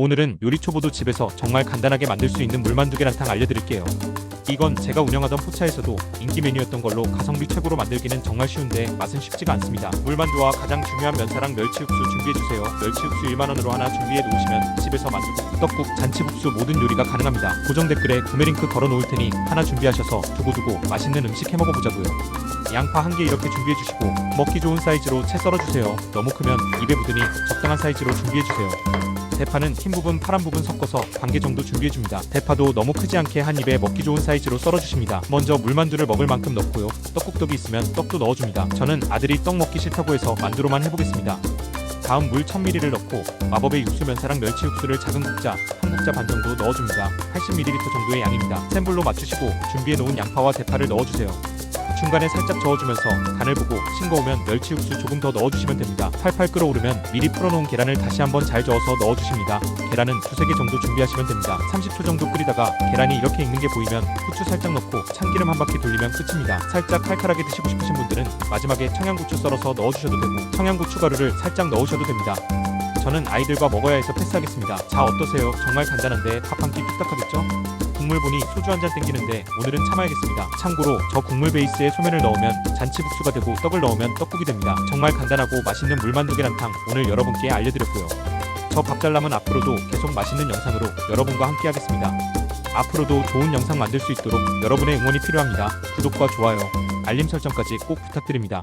오늘은 요리 초보도 집에서 정말 간단하게 만들 수 있는 물만두 계란탕 알려드릴게요. 이건 제가 운영하던 포차에서도 인기 메뉴였던 걸로 가성비 최고로 만들기는 정말 쉬운데 맛은 쉽지가 않습니다. 물만두와 가장 중요한 면사랑 멸치 육수 준비해주세요. 멸치 육수 1만원으로 하나 준비해 놓으시면 집에서 만두국, 떡국, 잔치국수 모든 요리가 가능합니다. 고정 댓글에 구매 링크 걸어 놓을 테니 하나 준비하셔서 두고두고 맛있는 음식 해 먹어보자고요. 양파 한 개 이렇게 준비해 주시고 먹기 좋은 사이즈로 채 썰어 주세요. 너무 크면 입에 묻으니 적당한 사이즈로 준비해 주세요. 대파는 흰 부분, 파란 부분 섞어서 반 개 정도 준비해 줍니다. 대파도 너무 크지 않게 한 입에 먹기 좋은 사이즈로 썰어 주십니다. 먼저 물만두를 먹을 만큼 넣고요. 떡국떡이 있으면 떡도 넣어 줍니다. 저는 아들이 떡 먹기 싫다고 해서 만두로만 해보겠습니다. 다음 물 1000ml를 넣고 마법의 육수 면사랑 멸치 육수를 작은 국자 한 국자 반 정도 넣어줍니다. 80ml 정도의 양입니다. 센 불로 맞추시고 준비해 놓은 양파와 대파를 넣어주세요. 중간에 살짝 저어주면서 간을 보고 싱거우면 멸치 육수 조금 더 넣어주시면 됩니다. 팔팔 끓어오르면 미리 풀어놓은 계란을 다시 한번 잘 저어서 넣어주십니다. 계란은 두세 개 정도 준비하시면 됩니다. 30초 정도 끓이다가 계란이 이렇게 익는 게 보이면 후추 살짝 넣고 참기름 한 바퀴 돌리면 끝입니다. 살짝 칼칼하게 드시고 싶으신 분들은 마지막에 청양고추 썰어서 넣어주셔도 되고 청양고추 가루를 살짝 넣으셔도 됩니다. 저는 아이들과 먹어야 해서 패스하겠습니다. 자 어떠세요? 정말 간단한데 밥 한 끼 뚝딱하겠죠? 국물 보니 소주 한 잔 땡기는데 오늘은 참아야겠습니다. 참고로 저 국물 베이스에 소면을 넣으면 잔치국수가 되고 떡을 넣으면 떡국이 됩니다. 정말 간단하고 맛있는 물만두 계란탕 오늘 여러분께 알려드렸고요. 저 밥 잘남은 앞으로도 계속 맛있는 영상으로 여러분과 함께 하겠습니다. 앞으로도 좋은 영상 만들 수 있도록 여러분의 응원이 필요합니다. 구독과 좋아요, 알림 설정까지 꼭 부탁드립니다.